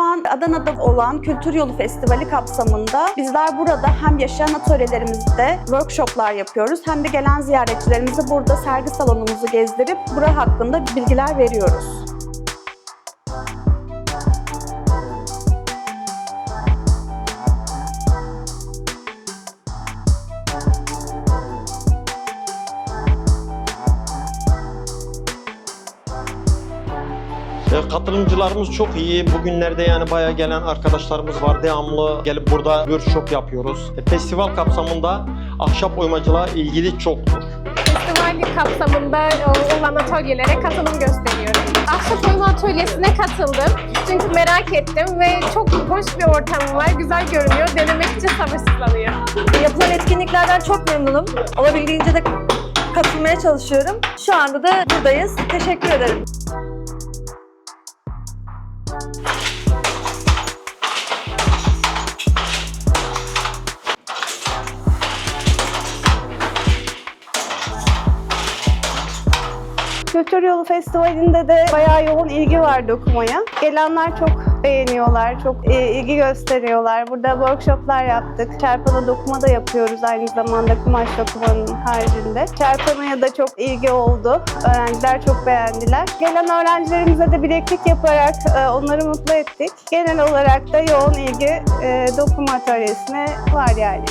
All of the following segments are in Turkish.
an Adana'da olan Kültür Yolu Festivali kapsamında bizler burada hem yaşayan atölyelerimizde workshoplar yapıyoruz hem de gelen ziyaretçilerimize burada sergi salonumuzu gezdirip bura hakkında bilgiler veriyoruz. E, Katılımcılarımız çok iyi. Bugünlerde yani bayağı gelen arkadaşlarımız var. Devamlı gelip burada workshop yapıyoruz. E, Festival kapsamında ahşap oymacılığa ilgili çoktur. Festival kapsamında e, olan atölyelere katılım gösteriyorum. Ahşap oyma atölyesine katıldım. Çünkü merak ettim ve çok hoş bir ortam var. Güzel görünüyor. Denemek için sabırsızlanıyor. Yapılan etkinliklerden çok memnunum. Olabildiğince de katılmaya çalışıyorum. Şu anda da buradayız. Teşekkür ederim. Kültür Yolu Festivali'nde de bayağı yoğun ilgi var dokumaya. Gelenler çok beğeniyorlar, çok e, ilgi gösteriyorlar. Burada workshoplar yaptık. Çarpana dokuma da yapıyoruz aynı zamanda kumaş dokumanın haricinde. Çarpanaya da çok ilgi oldu. Öğrenciler çok beğendiler. Gelen öğrencilerimize de bileklik yaparak e, onları mutlu ettik. Genel olarak da yoğun ilgi e, dokuma atölyesine var yani.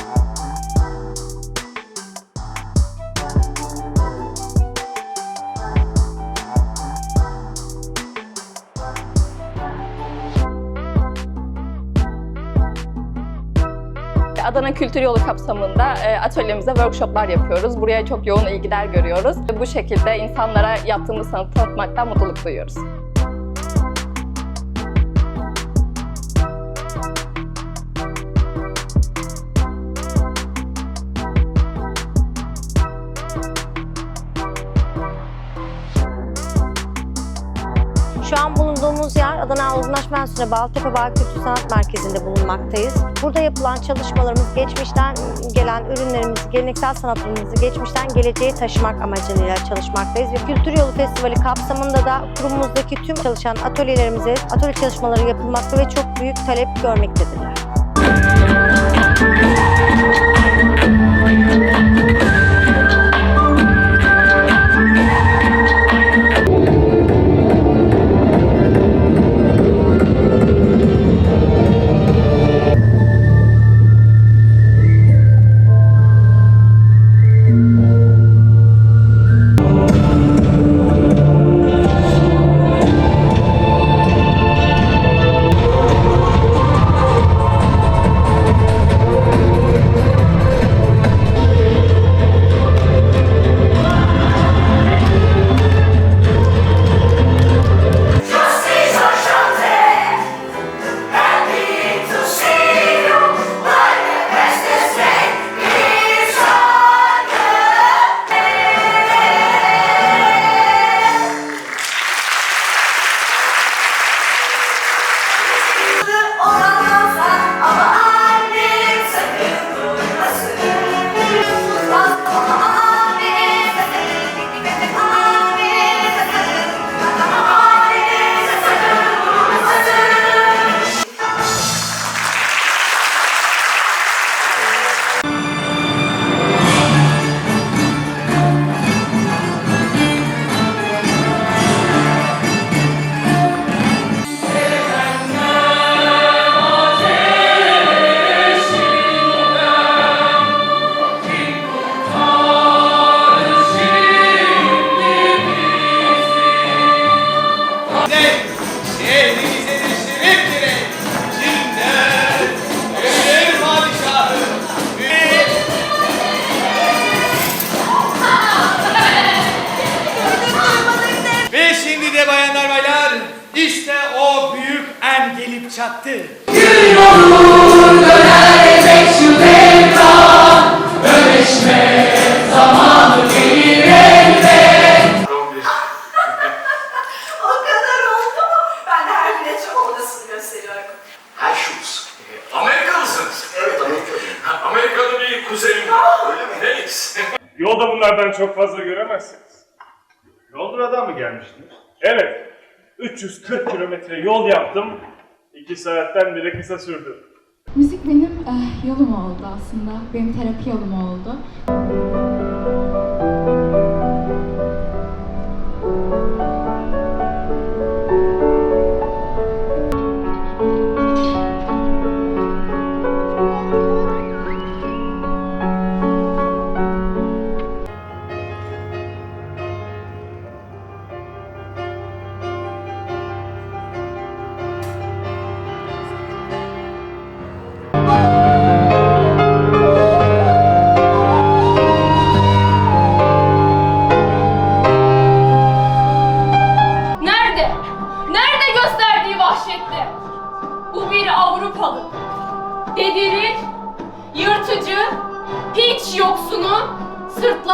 Adana Kültür Yolu kapsamında e, atölyemize workshoplar yapıyoruz. Buraya çok yoğun ilgiler görüyoruz. Bu şekilde insanlara yaptığımız sanatı tanıtmaktan mutluluk duyuyoruz. Adana Uzmanlaşma Enstitüsü Baltepe Bağ Kültür Sanat Merkezi'nde bulunmaktayız. Burada yapılan çalışmalarımız geçmişten gelen ürünlerimizi, geleneksel sanatlarımızı geçmişten geleceğe taşımak amacıyla çalışmaktayız. Ve Kültür Yolu Festivali kapsamında da kurumumuzdaki tüm çalışan atölyelerimize atölye çalışmaları yapılmakta ve çok büyük talep görmektedirler. En gelip çattı. O kadar oldu mu? Ben her güne çikolatasını gösteriyorum. Herr Schultz, Amerikalısınız. Evet, Amerikalıyım. Amerikalı bir kuzenim. Öyle mi? Felix. Yolda bunlardan çok fazla göremezsiniz. Londra'dan mı gelmiştiniz? Evet, 340 kilometre yol yaptım. İki saatten bile kısa sürdü. Müzik benim eh, yolum oldu aslında. Benim terapi yolum oldu.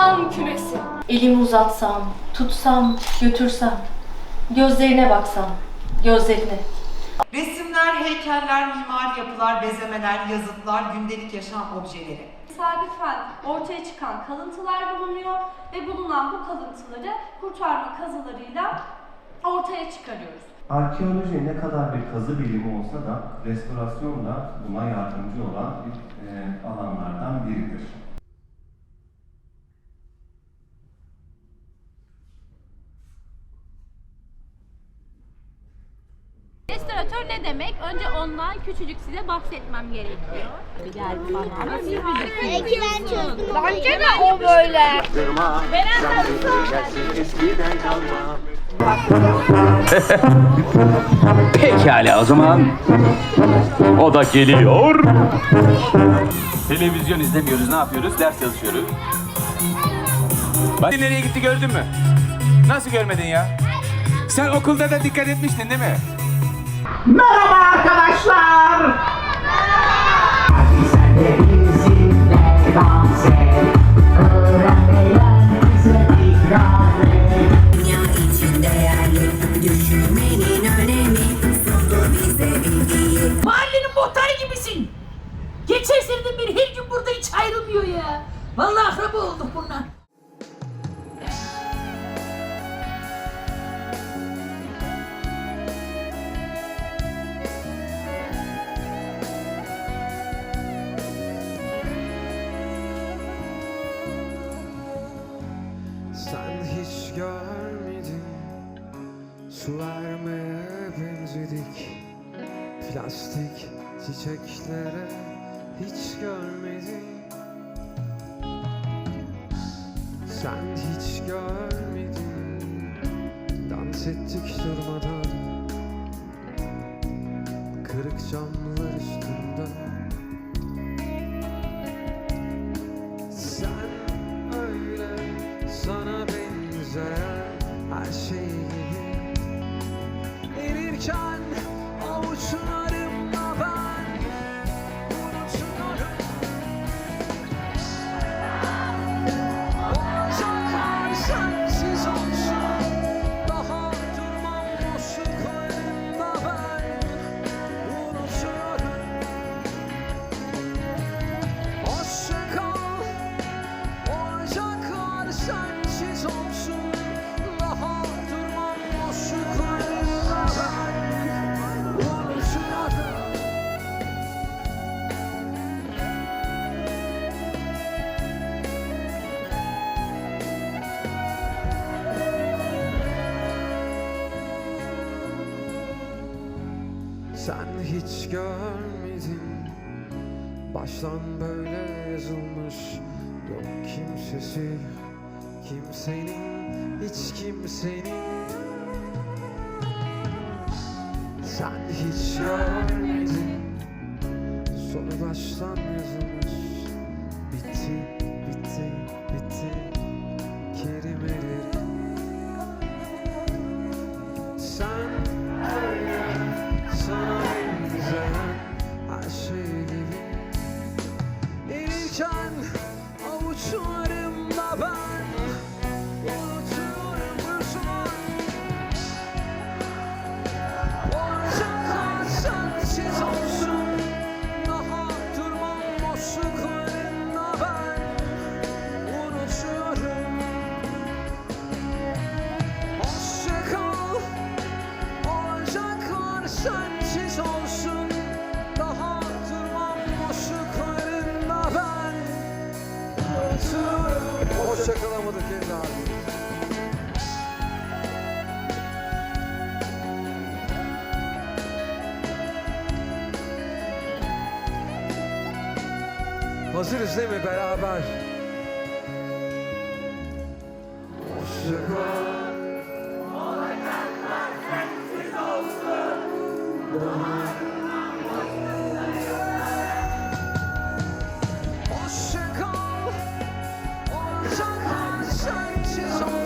Sırtlan kümesi. Elimi uzatsam, tutsam, götürsem, gözlerine baksam, gözlerine. Resimler, heykeller, mimari yapılar, bezemeler, yazıtlar, gündelik yaşam objeleri. Tesadüfen ortaya çıkan kalıntılar bulunuyor ve bulunan bu kalıntıları kurtarma kazılarıyla ortaya çıkarıyoruz. Arkeoloji ne kadar bir kazı bilimi olsa da restorasyon da buna yardımcı olan bir, e, alanlardan biridir. Restoratör ne demek? Önce ondan küçücük size bahsetmem gerekiyor. Gel bana. Bence de o böyle. Pekala o zaman. O da geliyor. Televizyon izlemiyoruz, ne yapıyoruz? Ders çalışıyoruz. Bak nereye gitti gördün mü? Nasıl görmedin ya? Sen okulda da dikkat etmiştin değil mi? Merhaba arkadaşlar. Mahallenin çiçeklere hiç görmedin Sen hiç görmedin. Dans ettik durmadan. Kırık camlar üstünde. Sen öyle sana benzeyen her şey gibi Erirken Sen hiç görmedin. Baştan böyle yazılmış. Yok kimsesi Kimsenin Hiç kimsenin. Sen hiç görmedin. Sonu baştan yazılmış Erirken Hazırız değil mi beraber? Hoşçakal. Olacaklar sensiz olsun. Daha... Hoşçakal, olacaklar sensiz olsun.